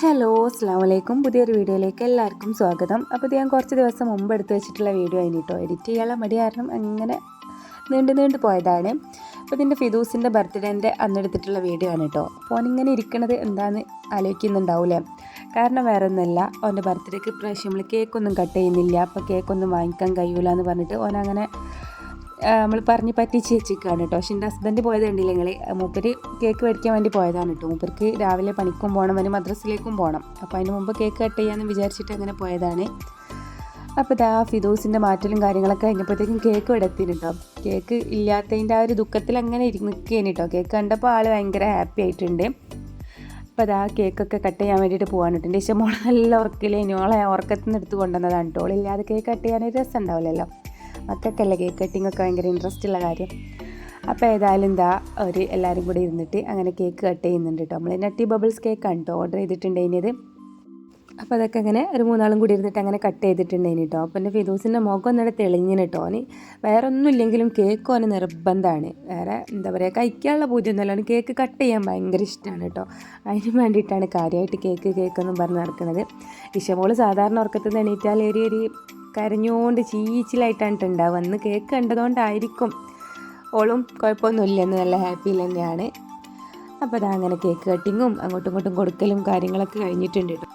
Hello അസ്സാം വലൈക്കും പുതിയൊരു വീഡിയോയിലേക്ക് എല്ലാവർക്കും സ്വാഗതം. അപ്പോൾ ഞാൻ കുറച്ച് ദിവസം മുമ്പ് എടുത്തു വെച്ചിട്ടുള്ള വീഡിയോ കേട്ടോ. എഡിറ്റ് ചെയ്യാനുള്ള മടി കാരണം അങ്ങനെ നീണ്ടു നീണ്ടു പോയതാണ്. അപ്പോൾ ഇതിന്റെ ഫിദൂസിന്റെ ബർത്ത്ഡേന്റെ അന്നെടുത്തിട്ടുള്ള വീഡിയോ ആണ് കേട്ടോ. അപ്പോൾ ഇങ്ങനെ ഇരിക്കണത് എന്താണെന്ന് ആലോചിക്കുന്നുണ്ടാവില്ലേ കാരണം വേറെ ഒന്നുമല്ല ഓന്റെ ബർത്ത്ഡേക്ക് പ്രാവശ്യം നമ്മൾ കേക്കൊന്നും കട്ട് ചെയ്യുന്നില്ല. അപ്പോൾ കേക്കൊന്നും വാങ്ങിക്കാൻ കഴിയൂല എന്ന് പറഞ്ഞിട്ട് ഓനങ്ങനെ നമ്മൾ പറഞ്ഞ് പറ്റിച്ച് വെച്ചിരിക്കുകയാണ് കേട്ടോ പക്ഷെ എന്റെ ഹസ്ബൻഡ് പോയത് കണ്ടില്ല നിങ്ങൾ മൂപ്പര് കേക്ക് മേടിക്കാൻ വേണ്ടി പോയതാണ് കേട്ടോ മൂപ്പർക്ക് രാവിലെ പണിക്കും പോകണം അതിന് മദ്രസിലേക്കും പോകണം അപ്പോൾ അതിന് മുമ്പ് കേക്ക് കട്ട് ചെയ്യാമെന്ന് വിചാരിച്ചിട്ട് അങ്ങനെ പോയതാണ്. അപ്പോൾ ഇതാ ഫിദോസിന്റെ മാറ്റലും കാര്യങ്ങളൊക്കെ കഴിഞ്ഞപ്പോഴത്തേക്കും കേക്ക് എടുത്തിന് കേട്ടോ കേക്ക് ഇല്ലാത്തതിന്റെ ആ ഒരു ദുഃഖത്തിൽ അങ്ങനെ നിൽക്കുകയാണ് കേട്ടോ കേക്ക് കണ്ടപ്പോൾ ആൾ ഭയങ്കര ഹാപ്പി ആയിട്ടുണ്ട്. അപ്പോൾ അതാ കേക്കൊക്കെ കട്ട് ചെയ്യാൻ വേണ്ടിയിട്ട് പോകാൻ കേട്ടോ എന്റെ മോളെ നല്ല ഉറക്കില്ലേനു ഓളെ ഉറക്കത്തിൽ നിന്ന് എടുത്ത് കൊണ്ടുവന്നതാണ് കേട്ടോ ഓളില്ലാതെ കേക്ക് കട്ട് ചെയ്യാനൊരു രസം ഉണ്ടാവില്ലല്ലോ. മക്കൾക്കല്ലേ കേക്ക് കട്ടിംഗ് ഒക്കെ ഭയങ്കര ഇൻട്രസ്റ്റ് ഉള്ള കാര്യം. അപ്പോൾ ഏതായാലും എന്താ ഒരു എല്ലാവരും കൂടി ഇരുന്നിട്ട് അങ്ങനെ കേക്ക് കട്ട് ചെയ്യുന്നുണ്ട് കേട്ടോ നമ്മൾ നട്ടി ബബിൾസ് കേക്കാണ് കേട്ടോ ഓർഡർ ചെയ്തിട്ടുണ്ടതിനത് അപ്പോൾ അതൊക്കെ അങ്ങനെ ഒരു മൂന്നാളും കൂടി ഇരുന്നിട്ട് അങ്ങനെ കട്ട് ചെയ്തിട്ടുണ്ടേനി കേട്ടോ അപ്പം എന്റെ ഫിദൂസിന്റെ മുഖം ഒന്നിടെ തെളിഞ്ഞിന് കേട്ടോ ഓന് വേറെ ഒന്നും ഇല്ലെങ്കിലും കേക്ക് ഓന് നിർബന്ധമാണ് വേറെ എന്താ പറയുക കഴിക്കാനുള്ള പൂജയൊന്നുമല്ല ഓന് കേക്ക് കട്ട് ചെയ്യാൻ ഭയങ്കര ഇഷ്ടമാണ് കേട്ടോ അതിന് വേണ്ടിയിട്ടാണ് കാര്യമായിട്ട് കേക്ക് കേക്ക് എന്നും പറഞ്ഞ് നടക്കുന്നത്. ഇഷമോൾ സാധാരണ ഉറക്കത്തിൽ നിന്ന് എണീറ്റാൽ ഒരു ഒരു കരഞ്ഞുകൊണ്ട് ചീച്ചിലായിട്ടാണ് ഉണ്ടാവുക അന്ന് കേക്ക് കണ്ടതുകൊണ്ടായിരിക്കും ഓളും കുഴപ്പമൊന്നുമില്ല എന്ന് നല്ല ഹാപ്പിയിൽ തന്നെയാണ്. അപ്പോൾ അതാ അങ്ങനെ കേക്ക് കട്ടിങ്ങും അങ്ങോട്ടും ഇങ്ങോട്ടും കൊടുക്കലും കാര്യങ്ങളൊക്കെ കഴിഞ്ഞിട്ടുണ്ട് കേട്ടോ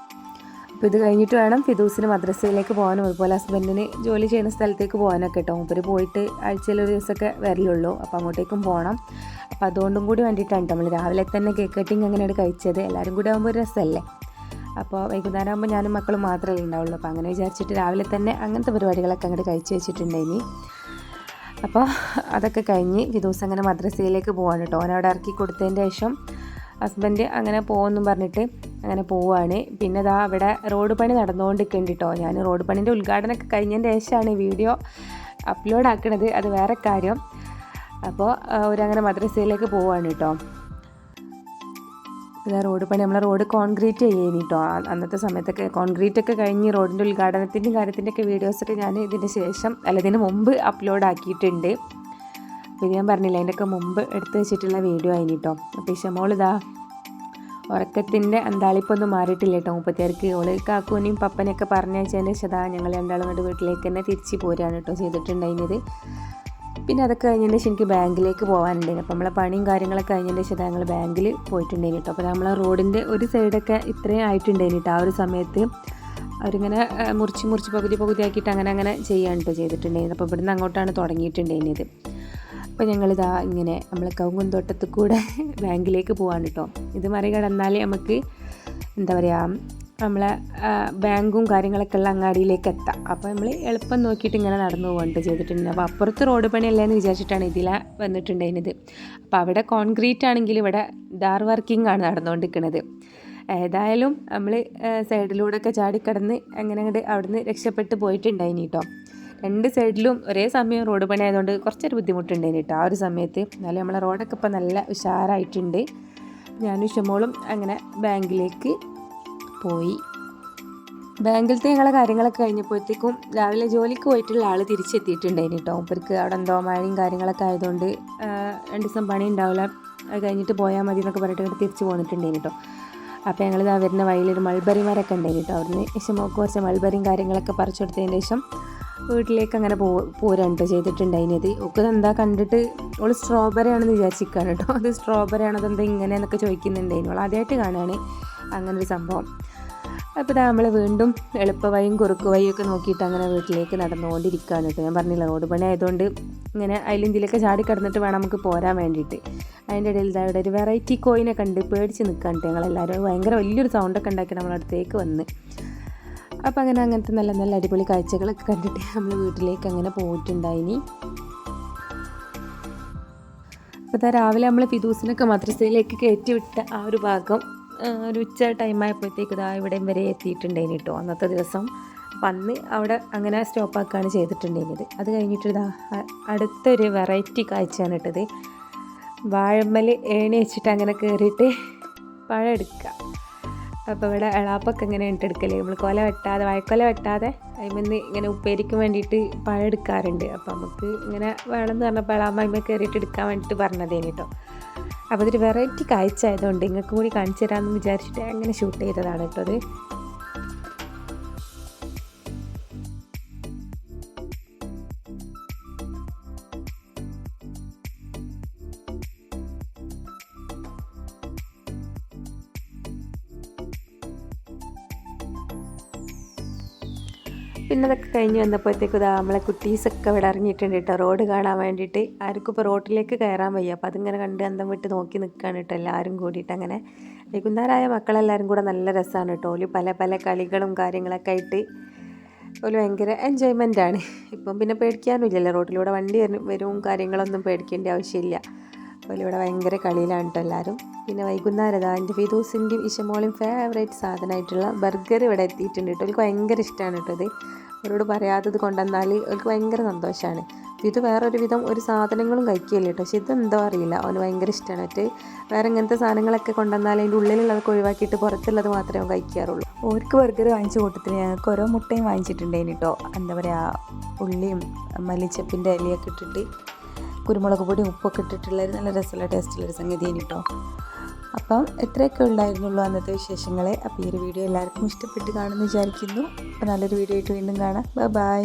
അപ്പോൾ ഇത് കഴിഞ്ഞിട്ട് വേണം ഫിദൂസിന് മദ്രസയിലേക്ക് പോകാനും അതുപോലെ ഹസ്ബൻഡിന് ജോലി ചെയ്യുന്ന സ്ഥലത്തേക്ക് പോകാനൊക്കെ കേട്ടോ മൂപ്പര് പോയിട്ട് ആഴ്ചയിൽ ഒരു ദിവസമൊക്കെ വരലുള്ളൂ. അപ്പോൾ അങ്ങോട്ടേക്കും പോകണം അപ്പോൾ അതുകൊണ്ടും കൂടി വേണ്ടിയിട്ടാണ് നമ്മൾ രാവിലെ തന്നെ കേക്ക് കട്ടിങ് അങ്ങനെയാണ് കഴിച്ചത്. എല്ലാവരും കൂടി ആകുമ്പോൾ ഒരു രസമല്ലേ? അപ്പോൾ വൈകുന്നേരം ആകുമ്പോൾ ഞാനും മക്കളും മാത്രമേ ഉണ്ടാവുള്ളൂ അപ്പോൾ അങ്ങനെ വിചാരിച്ചിട്ട് രാവിലെ തന്നെ അങ്ങനത്തെ പരിപാടികളൊക്കെ അങ്ങോട്ട് കഴിച്ച് വെച്ചിട്ടുണ്ടായി അപ്പോൾ അതൊക്കെ കഴിഞ്ഞ് ദിവസം അങ്ങനെ മദ്രസയിലേക്ക് പോവാണ് കേട്ടോ ഓനവിടെ ഇറക്കി കൊടുത്തതിന്റെ ശേഷം ഹസ്ബൻഡ് അങ്ങനെ പോകുമെന്നും പറഞ്ഞിട്ട് അങ്ങനെ പോവുകയാണ് പിന്നെ ഇതാ അവിടെ റോഡ് പണി നടന്നുകൊണ്ടിരിക്കുന്നുണ്ട് കേട്ടോ ഞാൻ റോഡ് പണിന്റെ ഉദ്ഘാടനമൊക്കെ കഴിഞ്ഞതിന്റെ ശേഷമാണ് വീഡിയോ അപ്ലോഡ് ആക്കണത്. അത് വേറെ കാര്യം. അപ്പോൾ അവരങ്ങനെ മദ്രസയിലേക്ക് പോവുകയാണ് കേട്ടോ ഇത് റോഡ് പണി. നമ്മളെ റോഡ് കോൺക്രീറ്റ് ചെയ്യുന്നു കേട്ടോ അന്നത്തെ സമയത്തൊക്കെ കോൺക്രീറ്റ് ഒക്കെ കഴിഞ്ഞ് റോഡിന്റെ ഉദ്ഘാടനത്തിന്റെയും കാര്യത്തിന്റെ ഒക്കെ വീഡിയോസൊക്കെ ഞാൻ ഇതിന് ശേഷം അല്ല ഇതിന് മുമ്പ് അപ്ലോഡ് ആക്കിയിട്ടുണ്ട് പിന്നെ ഞാൻ പറഞ്ഞില്ല അതിന്റെയൊക്കെ മുമ്പ് എടുത്ത് വെച്ചിട്ടുള്ള വീഡിയോ ആയിനി കേട്ടോ അപ്പോൾ ഇഷമോളിതാ ഉറക്കത്തിന്റെ അന്താളിപ്പൊന്നും മാറിയിട്ടില്ല കേട്ടോ മുപ്പത്തിയാർക്ക് ഓൾ കാക്കൂനെയും പപ്പനെയൊക്കെ പറഞ്ഞയച്ചതിന്റെ ശതാ ഞങ്ങൾ രണ്ടാളും കൊണ്ട് വീട്ടിലേക്ക് തന്നെ തിരിച്ച് പോരാണ് കേട്ടോ ചെയ്തിട്ടുണ്ടായിരുന്നത് പിന്നെ അതൊക്കെ കഴിഞ്ഞതിന് ശേഷം എനിക്ക് ബാങ്കിലേക്ക് പോകാനുണ്ടായിരുന്നു. അപ്പോൾ നമ്മളെ പണിയും കാര്യങ്ങളൊക്കെ കഴിഞ്ഞതിന് ശേഷം ഞങ്ങൾ ബാങ്കിൽ പോയിട്ടുണ്ടായിരുന്നു കേട്ടോ. അപ്പോൾ നമ്മളെ റോഡിന്റെ ഒരു സൈഡൊക്കെ ഇത്രയും ആയിട്ടുണ്ടായിരുന്നു കേട്ടോ. ആ ഒരു സമയത്ത് അവരിങ്ങനെ മുറിച്ച് മുറിച്ച് പകുതി പകുതി ആക്കിയിട്ട് അങ്ങനെ അങ്ങനെ ചെയ്യാൻ കേട്ടോ ചെയ്തിട്ടുണ്ടായിരുന്നു അപ്പോൾ ഇവിടുന്ന് അങ്ങോട്ടാണ് തുടങ്ങിയിട്ടുണ്ടായിരുന്നത്. അപ്പോൾ ഞങ്ങളിതാ ഇങ്ങനെ നമ്മളെ കവുങ്ങുന്തോട്ടത്തിൽ കൂടെ ബാങ്കിലേക്ക് പോകാൻ കേട്ടോ. ഇത് മറികടന്നാൽ നമുക്ക് എന്താ പറയുക നമ്മളെ ബാങ്കും കാര്യങ്ങളൊക്കെ ഉള്ള അങ്ങാടിയിലേക്ക് എത്താം. അപ്പോൾ നമ്മൾ എളുപ്പം നോക്കിയിട്ട് ഇങ്ങനെ നടന്നു പോകേണ്ടത് ചെയ്തിട്ടുണ്ട്. അപ്പോൾ അപ്പുറത്ത് റോഡ് പണിയല്ലേ എന്ന് വിചാരിച്ചിട്ടാണ് ഇതിലെ വന്നിട്ടുണ്ടായിരുന്നത്. അപ്പോൾ അവിടെ കോൺക്രീറ്റ് ആണെങ്കിൽ ഇവിടെ ഡാർ വർക്കിംഗ് ആണ് നടന്നുകൊണ്ടിരിക്കുന്നത് ഏതായാലും നമ്മൾ സൈഡിലൂടെ ഒക്കെ ചാടിക്കടന്ന് അങ്ങനെ അങ്ങോട്ട് അവിടുന്ന് രക്ഷപ്പെട്ട് പോയിട്ടുണ്ടായിനി കേട്ടോ രണ്ട് സൈഡിലും ഒരേ സമയം റോഡ് പണി ആയതുകൊണ്ട് കുറച്ചൊരു ബുദ്ധിമുട്ടുണ്ടായിന് കേട്ടോ ആ ഒരു സമയത്ത് എന്നാലും നമ്മളെ റോഡൊക്കെ ഇപ്പോൾ നല്ല ഉഷാറായിട്ടുണ്ട്. ഞാനും ഷമോളും അങ്ങനെ ബാങ്കിലേക്ക് പോയി. ബാങ്കിലത്തെ ഞങ്ങളെ കാര്യങ്ങളൊക്കെ കഴിഞ്ഞപ്പോഴത്തേക്കും രാവിലെ ജോലിക്ക് പോയിട്ടുള്ള ആൾ തിരിച്ചെത്തിയിട്ടുണ്ടായിരുന്നു കേട്ടോ. അവർക്ക് അവിടെ എന്തോ മഴയും കാര്യങ്ങളൊക്കെ ആയതുകൊണ്ട് രണ്ട് ദിവസം പണി ഉണ്ടാവില്ല. അത് കഴിഞ്ഞിട്ട് പോയാൽ മതി എന്നൊക്കെ പറഞ്ഞിട്ട് ഇവിടെ തിരിച്ച് പോന്നിട്ടുണ്ടായിരുന്നു കേട്ടോ. അപ്പോൾ ഞങ്ങൾ ഇതാ വരുന്ന വഴിയിലൊരു മൾബറി മരമൊക്കെ ഉണ്ടായിന് കേട്ടോ. അവിടുന്ന് ഇഷ്ടമൊക്കെ കുറച്ച് മൾബറിയും കാര്യങ്ങളൊക്കെ പറിച്ചു കൊടുത്തതിന് ശേഷം വീട്ടിലേക്ക് അങ്ങനെ പോ പോരാണ് ചെയ്തിട്ടുണ്ടായിരുന്നത്. ഒക്കെ എന്താ കണ്ടിട്ട് ഓൾ സ്ട്രോബെറി ആണെന്ന് വിചാരിച്ചിരിക്കുകയാണ് കേട്ടോ. അത് സ്ട്രോബെറി ആണോ അതെന്താ ഇങ്ങനെ എന്നൊക്കെ ചോദിക്കുന്നുണ്ടായിരുന്നു. ആദ്യമായിട്ട് കാണുകയാണ് അങ്ങനൊരു സംഭവം. അപ്പോൾ ഇതാ നമ്മൾ വീണ്ടും എളുപ്പവഴിയും കുറുക്ക് ഒക്കെ നോക്കിയിട്ട് അങ്ങനെ വീട്ടിലേക്ക് നടന്നുകൊണ്ടിരിക്കുകയാണ് കേട്ടോ. ഞാൻ പറഞ്ഞില്ല റോഡ് പണി ആയതുകൊണ്ട് ഇങ്ങനെ അതിലെന്തിലൊക്കെ ചാടി കിടന്നിട്ട് വേണം നമുക്ക് പോരാൻ വേണ്ടിയിട്ട്. അതിന്റെ ഇടയിൽ ഇതാ ഇവിടെ ഒരു വെറൈറ്റി കോയിനെ കണ്ട് പേടിച്ച് നിൽക്കാൻ ഞങ്ങളെല്ലാവരും. ഭയങ്കര വലിയൊരു സൗണ്ടൊക്കെ ഉണ്ടാക്കി നമ്മളടുത്തേക്ക് വന്ന്. അപ്പോൾ അങ്ങനെ അങ്ങനത്തെ നല്ല നല്ല അടിപൊളി കാഴ്ചകളൊക്കെ കണ്ടിട്ട് നമ്മൾ വീട്ടിലേക്ക് അങ്ങനെ പോയിട്ടുണ്ടായിനി. അപ്പോൾ രാവിലെ നമ്മൾ ഫിദൂസിനൊക്കെ മദ്രസയിലേക്ക് കയറ്റി വിട്ട ആ ഒരു ഭാഗം ഒരു ഉച്ച ടൈമായപ്പോഴത്തേക്ക് ഇതാ ഇവിടെയും വരെ എത്തിയിട്ടുണ്ടായിന് കേട്ടോ അന്നത്തെ ദിവസം അപ്പം അന്ന് അവിടെ അങ്ങനെ സ്റ്റോപ്പാക്കുകയാണ് ചെയ്തിട്ടുണ്ടായിരുന്നത്. അത് കഴിഞ്ഞിട്ട് ഇതാ അടുത്തൊരു വെറൈറ്റി കാഴ്ചയാണ് ഇട്ടത്. വാഴമ്മൽ ഏണി വെച്ചിട്ട് അങ്ങനെ കയറിയിട്ട് പഴം എടുക്കുക അപ്പോൾ ഇവിടെ എളാപ്പൊക്കെ ഇങ്ങനെ ഇട്ടെടുക്കൽ നമ്മൾ കൊല വെട്ടാതെ വാഴക്കൊല വെട്ടാതെ അതിമെന്ന് ഇങ്ങനെ ഉപ്പേരിക്ക് വേണ്ടിയിട്ട് പഴം എടുക്കാറുണ്ട്. അപ്പോൾ നമുക്ക് ഇങ്ങനെ വേണമെന്ന് പറഞ്ഞപ്പോൾ എളാമ്മ അതിമ കയറിയിട്ട് എടുക്കാൻ വേണ്ടിയിട്ട് പറഞ്ഞതേന് കേട്ടോ അപ്പോൾ അതൊരു വെറൈറ്റി കാഴ്ച ആയതുകൊണ്ട് നിങ്ങൾക്ക് കൂടി കാണിച്ചു തരാമെന്ന് വിചാരിച്ചിട്ട് അങ്ങനെ ഷൂട്ട് ചെയ്തതാണ് കേട്ടോ അത്. പിന്നെ അതൊക്കെ കഴിഞ്ഞ് വന്നപ്പോഴത്തേക്കും ഇതാ നമ്മളെ കുട്ടീസൊക്കെ ഇവിടെ ഇറങ്ങിയിട്ടുണ്ട് കേട്ടോ. റോഡ് കാണാൻ വേണ്ടിയിട്ട് ആർക്കും ഇപ്പോൾ റോഡിലേക്ക് കയറാൻ വയ്യ. അപ്പോൾ അതിങ്ങനെ കണ്ട് അന്തം വിട്ട് നോക്കി നിൽക്കുകയാണ് കേട്ടോ എല്ലാവരും കൂടിയിട്ട്. അങ്ങനെ വൈകുന്നേരമായ മക്കളെല്ലാവരും കൂടെ നല്ല രസമാണ് കേട്ടോ. ഓൽ പല പല കളികളും കാര്യങ്ങളൊക്കെ ആയിട്ട് ഒരു ഭയങ്കര എൻജോയ്മെന്റ് ആണ്. ഇപ്പം പിന്നെ പേടിക്കാനും ഇല്ലല്ലോ റോഡിലൂടെ വണ്ടി വരും വരും കാര്യങ്ങളൊന്നും പേടിക്കേണ്ട ആവശ്യമില്ല. അതുപോലെ ഇവിടെ ഭയങ്കര കളിയിലാണ് കേട്ടോ എല്ലാവരും പിന്നെ വൈകുന്നേരം ഇതാ എന്റെ ഫിദൂസിന്റെയും ഇഷമോളും ഫേവറേറ്റ് സാധനമായിട്ടുള്ള ബർഗർ ഇവിടെ എത്തിയിട്ടുണ്ട് കേട്ടോ എനിക്ക് ഭയങ്കര ഇഷ്ടമാണ് കേട്ടോ ഇത്. അവരോട് പറയാത്തത് കൊണ്ടുവന്നാൽ എനിക്ക് ഭയങ്കര സന്തോഷമാണ് ഇത് വേറൊരു വിധം ഒരു സാധനങ്ങളും കഴിക്കുകയില്ല കേട്ടോ പക്ഷെ ഇതെന്തോ അറിയില്ല. അവന് ഭയങ്കര ഇഷ്ടമാണ് മറ്റേ വേറെ ഇങ്ങനത്തെ സാധനങ്ങളൊക്കെ കൊണ്ടുവന്നാൽ അതിന്റെ ഉള്ളിലുള്ളതൊക്കെ ഒഴിവാക്കിയിട്ട് പുറത്തുള്ളത് മാത്രമേ അവൻ കഴിക്കാറുള്ളൂ. ഓർക്ക് ബർഗർ വാങ്ങിച്ച കൂട്ടത്തിൽ ഞങ്ങൾക്ക് ഓരോ മുട്ടയും വാങ്ങിച്ചിട്ടുണ്ടായിരുന്നു കേട്ടോ എന്താ പറയുക ഉള്ളിയും മല്ലിച്ചപ്പിന്റെ ഇലയൊക്കെ ഇട്ടിട്ട്. കുരുമുളക് പൊടി ഉപ്പൊക്കെ ഇട്ടിട്ടുള്ള നല്ല രസമുള്ള ടേസ്റ്റുള്ളൊരു സംഗതിയാണ് കേട്ടോ അപ്പം ഇത്രയൊക്കെ ഉണ്ടായിരുന്നുള്ളൂ അന്നത്തെ വിശേഷങ്ങളെ. അപ്പോൾ ഈ ഒരു വീഡിയോ എല്ലാവർക്കും ഇഷ്ടപ്പെട്ട് കാണുമെന്ന് വിചാരിക്കുന്നു. അപ്പോൾ നല്ലൊരു വീഡിയോ ആയിട്ട് വീണ്ടും കാണാം. ബൈ